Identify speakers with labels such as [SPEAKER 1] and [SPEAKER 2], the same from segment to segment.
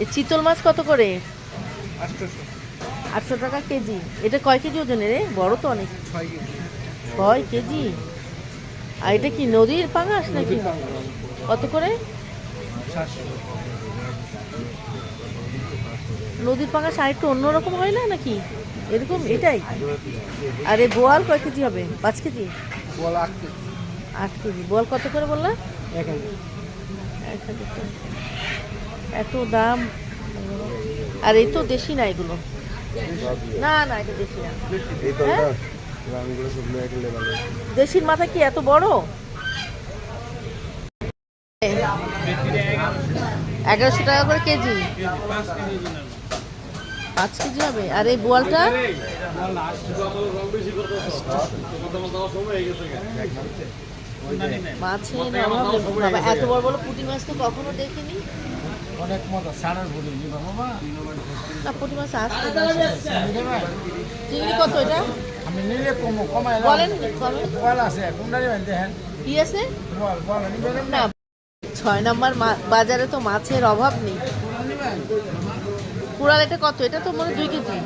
[SPEAKER 1] এই চিতল মাছ কত করে? আটশো টাকা কেজি। এটা কয় কেজি ওজনের রে? বড় তো অনেক।
[SPEAKER 2] ছয় কেজি।
[SPEAKER 1] আর এটা কি নদীর পাঙাশ নাকি? কত করে? নদীর পাঙাশ আর একটু অন্যরকম হয় না নাকি? এরকম এটাই। আর বোয়াল কয় কেজি হবে? পাঁচ কেজি?
[SPEAKER 2] আট কেজি।
[SPEAKER 1] বোয়াল কত করে বললা?
[SPEAKER 2] এক হাজার।
[SPEAKER 1] এত দাম? আর এই তো দেশি না এগুলো? না না এটা দেশি না। হ্যাঁ? দেশির মাথা কি এত বড়? এগারোশো টাকা করে কেজি। পাঁচ কেজি হবে। আর এই বোয়ালটা? মাছের অভাব এত বড় বড় পুঁটি মাছ তো কখনো দেখিনি।
[SPEAKER 2] অনেক সারার নি বাবা
[SPEAKER 1] না পুঁটি মাছ আসতে চিংড়ি কত এটা?
[SPEAKER 2] আমি নিলে কমো কমাই
[SPEAKER 1] বলেন
[SPEAKER 2] বল আছে বানতে হ্যাঁ
[SPEAKER 1] কি আছে?
[SPEAKER 2] বল বল
[SPEAKER 1] না ছয় নম্বর বাজারে তো মাছের অভাব নেই। কুড়াল এটা কত? এটা তো মনে দুই কেজি।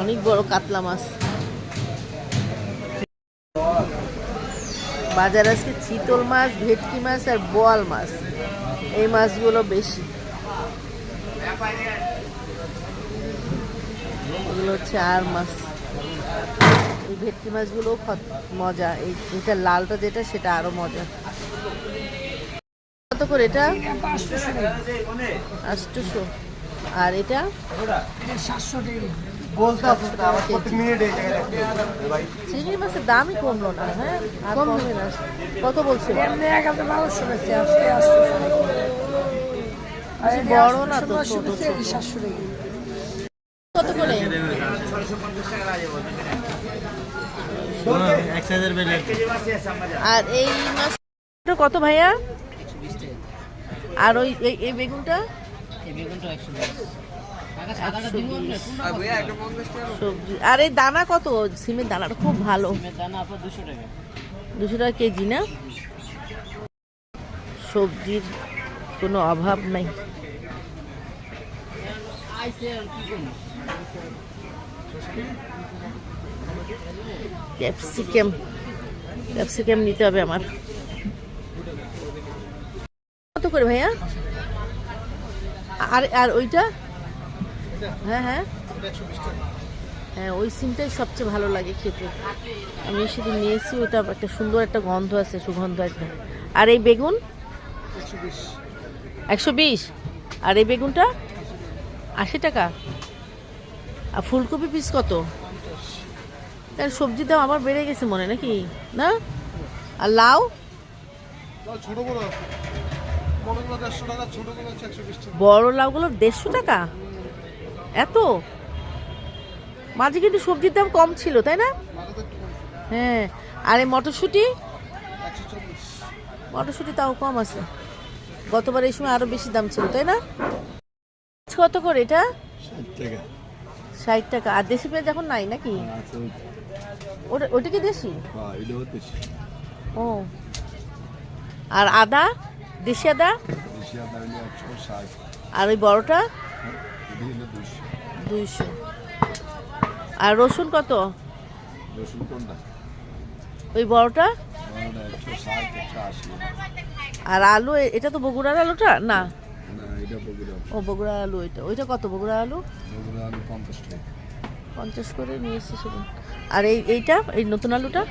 [SPEAKER 1] অনেক বড় কাতলা মাছ। বাজারে আজকে চিতল মাছ, ভেটকি মাছ আর বোয়াল মাছ। এই মাছগুলো বেশি। এগুলো হচ্ছে আর মাছ। এই ভেটকি মজা। এই এটা লালটা যেটা, সেটা মজা। কত করে এটা? আটশোশো আর এটা? চিংড়ি মাছের দামই কমলো না হ্যাঁ? আর কমবে না। কত বড় না তো ছোট কত করে? আর এই মাছ কত ভাইয়া? আর ওই এই- এই বেগুনটা? সবজি। আর এই দানা কত? সিমের দানাটা খুব ভালো। দুশো টাকা। কেজি না? সবজির কোনো অভাব নাই। ক্যাপসিকাম। ক্যাপসিকাম নিতে হবে আমার। কত করে ভাইয়া? আর আর ওইটা? হ্যাঁ হ্যাঁ। হ্যাঁ ওই সিমটাই সবচেয়ে ভালো লাগে খেতে। আমি সেদিন নিয়েছি ওটা একটা সুন্দর একটা গন্ধ আছে সুগন্ধ একটা। আর এই বেগুন? একশো বিশ। আর এই বেগুনটা? আশি টাকা। আর ফুলকপি পিস কত? তার সবজির দাম আবার বেড়ে গেছে মনে নাকি? না? আর লাউ?
[SPEAKER 3] বড়
[SPEAKER 1] লাউগুলো দেড়শো টাকা? এত? মাঝে কিন্তু সবজির দাম কম ছিল তাই না? হ্যাঁ আর এই মটরশুঁটি? মটরশুঁটি তাও কম আছে। গতবার এই সময় আরও বেশি দাম ছিল তাই না? কত করে এটা?
[SPEAKER 3] ষাট টাকা।
[SPEAKER 1] আর দেশি পেঁয়াজ এখন নাই নাকি? ওটা ওটা কি দেশি?
[SPEAKER 3] হ্যাঁ হচ্ছে
[SPEAKER 1] ও। আর আদা? দেশি আদা? আর ওই বড়টা?
[SPEAKER 3] দুশো।
[SPEAKER 1] দুইশো। আর রসুন কত?
[SPEAKER 3] রসুন কোনটা?
[SPEAKER 1] ওই বড়টা? আর আলু এটা তো বগুড়ার আলুটা? না? ও বগুড়ার আলু এটা। ওইটা কত বগুড়ার আলু?
[SPEAKER 3] পঞ্চাশ
[SPEAKER 1] করে নিয়ে এসেছি সেদিন আর এই এইটা এই নতুন আলুটা?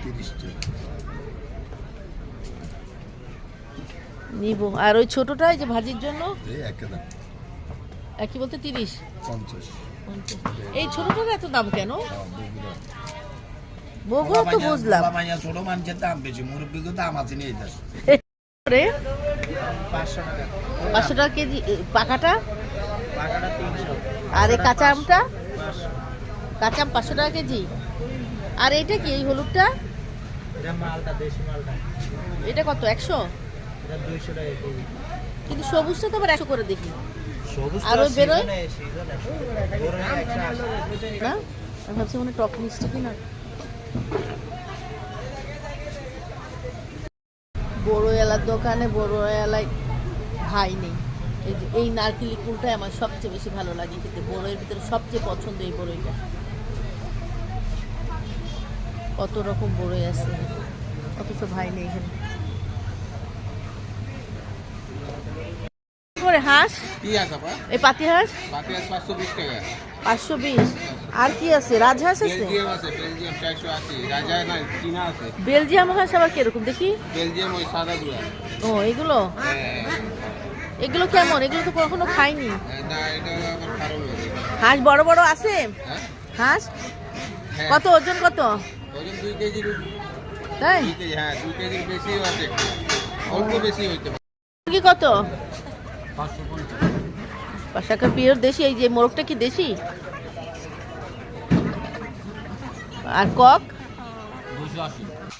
[SPEAKER 1] নিব। আর ওই ছোটটা এই যে ভাজির জন্য?
[SPEAKER 3] এই একে দাম।
[SPEAKER 1] একই বলতে তিরিশ?
[SPEAKER 3] পঞ্চাশ।
[SPEAKER 1] এই ছোটটার এত দাম কেন?
[SPEAKER 3] বগুড়া
[SPEAKER 1] তো বুঝলাম।
[SPEAKER 4] মাইয়া ছোট মানুষের দাম বেশি মুরব্বীকে দাম আছে নিয়ে যাস।
[SPEAKER 1] রে
[SPEAKER 2] পাঁচশো টাকা।
[SPEAKER 1] কেজি পাকাটা আর এই কাঁচা আমটা? কাঁচা আম পাঁচশো টাকা কেজি। আর এইটা কি এই হলুদটা?
[SPEAKER 2] এটা মালটা দেশি মালটা।
[SPEAKER 1] এটা কত একশো?
[SPEAKER 2] এটা দুইশো টাকা কেজি।
[SPEAKER 1] কিন্তু সবুজটা তো আবার একশো করে দেখি। বেরোয়? না? আমি ভাবছি মনে হয় মিষ্টি কিনা। বড় এলার দোকানে বড় এলায় ভাই নেই। এই যে এই নারকেলি কুলটাই আমার সবচেয়ে বেশি ভালো লাগে খেতে। বড়ের ভিতরে সবচেয়ে পছন্দ এই বড়ইটা। কত রকম বড়ই আছে। অথচ ভাই নেই এখানে। করে হাঁস?
[SPEAKER 5] কি আছে আপা?
[SPEAKER 1] এই পাতি হাঁস?
[SPEAKER 5] আছে পাঁচশো বিশ টাকা।
[SPEAKER 1] পাঁচশো বিশ। আর কি আছে? রাজহাঁস আছে?
[SPEAKER 5] বেলজিয়াম আছে বেলজিয়াম চারশো আশি। রাজা না চীনা আছে।
[SPEAKER 1] বেলজিয়াম হাঁস আবার কীরকম? দেখি।
[SPEAKER 5] বেলজিয়াম ওই সাদা গুলা
[SPEAKER 1] ও এগুলো?
[SPEAKER 5] হ্যাঁ,
[SPEAKER 1] এগুলো কেমন? এগুলো তো কখনো খাইনি।
[SPEAKER 5] হয়েছে
[SPEAKER 1] হাঁস বড় বড় আছে?
[SPEAKER 5] হ্যাঁ।
[SPEAKER 1] হাঁস?
[SPEAKER 5] হ্যাঁ।
[SPEAKER 1] কত? ওজন কত?
[SPEAKER 5] ওজন দুই কেজির
[SPEAKER 1] তাই?
[SPEAKER 5] কেজি হ্যাঁ দুই কেজির বেশিও আছে। অল্প বেশি হইতে
[SPEAKER 1] কি কত? পাশাকা পিওর দেশি এই যে মোরগটা কি দেশি? আর কক?